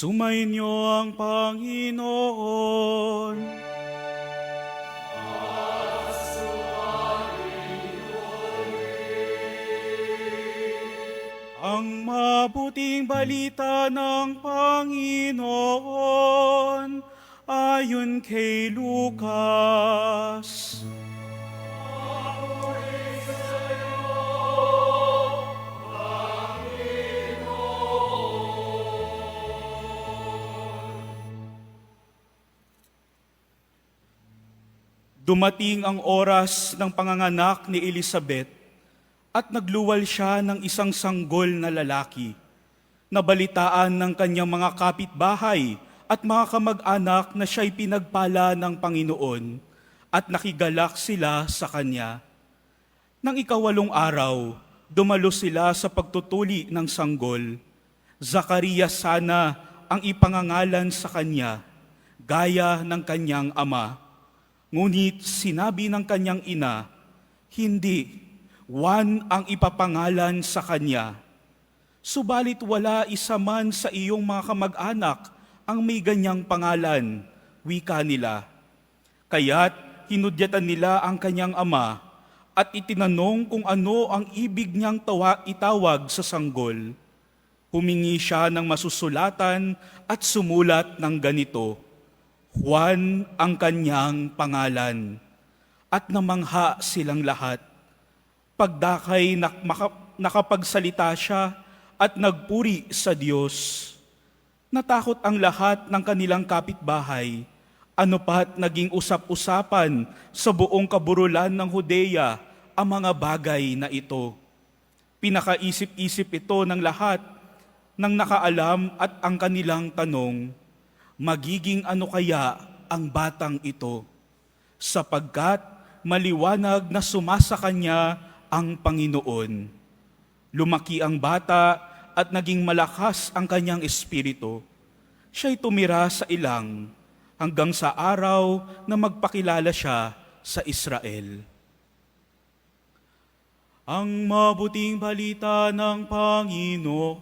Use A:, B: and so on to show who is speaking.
A: Sumainyo ang Panginoon. Ang mabuting balita ng Panginoon ayon kay Lucas. Dumating ang oras ng panganganak ni Elizabeth at nagluwal siya ng isang sanggol na lalaki. Nabalitaan ng kanyang mga kapitbahay at mga kamag-anak na siya'y pinagpala ng Panginoon at nakigalak sila sa kanya. Nang ikawalong araw, dumalo sila sa pagtutuli ng sanggol. Zakaria sana ang ipangangalan sa kanya, gaya ng kanyang ama. Ngunit sinabi ng kanyang ina, hindi, Juan ang ipapangalan sa kanya. Subalit wala isa man sa iyong mga kamag-anak ang may ganyang pangalan, wika nila. Kaya't hinudyatan nila ang kanyang ama at itinanong kung ano ang ibig niyang tawa itawag sa sanggol. Humingi siya ng masusulatan at sumulat ng ganito, Juan ang kanyang pangalan. At namangha silang lahat. Pagdakay nakapagsalita siya at nagpuri sa Diyos. Natakot ang lahat ng kanilang kapitbahay. Ano pat naging usap-usapan sa buong kaburulan ng Hudeya ang mga bagay na ito. Pinakaisip-isip ito ng lahat ng nakaalam at ang kanilang tanong, magiging ano kaya ang batang ito? Sapagkat maliwanag na sumasa kanya ang Panginoon. Lumaki ang bata at naging malakas ang kanyang espiritu. Siya'y tumira sa ilang hanggang sa araw na magpakilala siya sa Israel. Ang mabuting balita ng Panginoon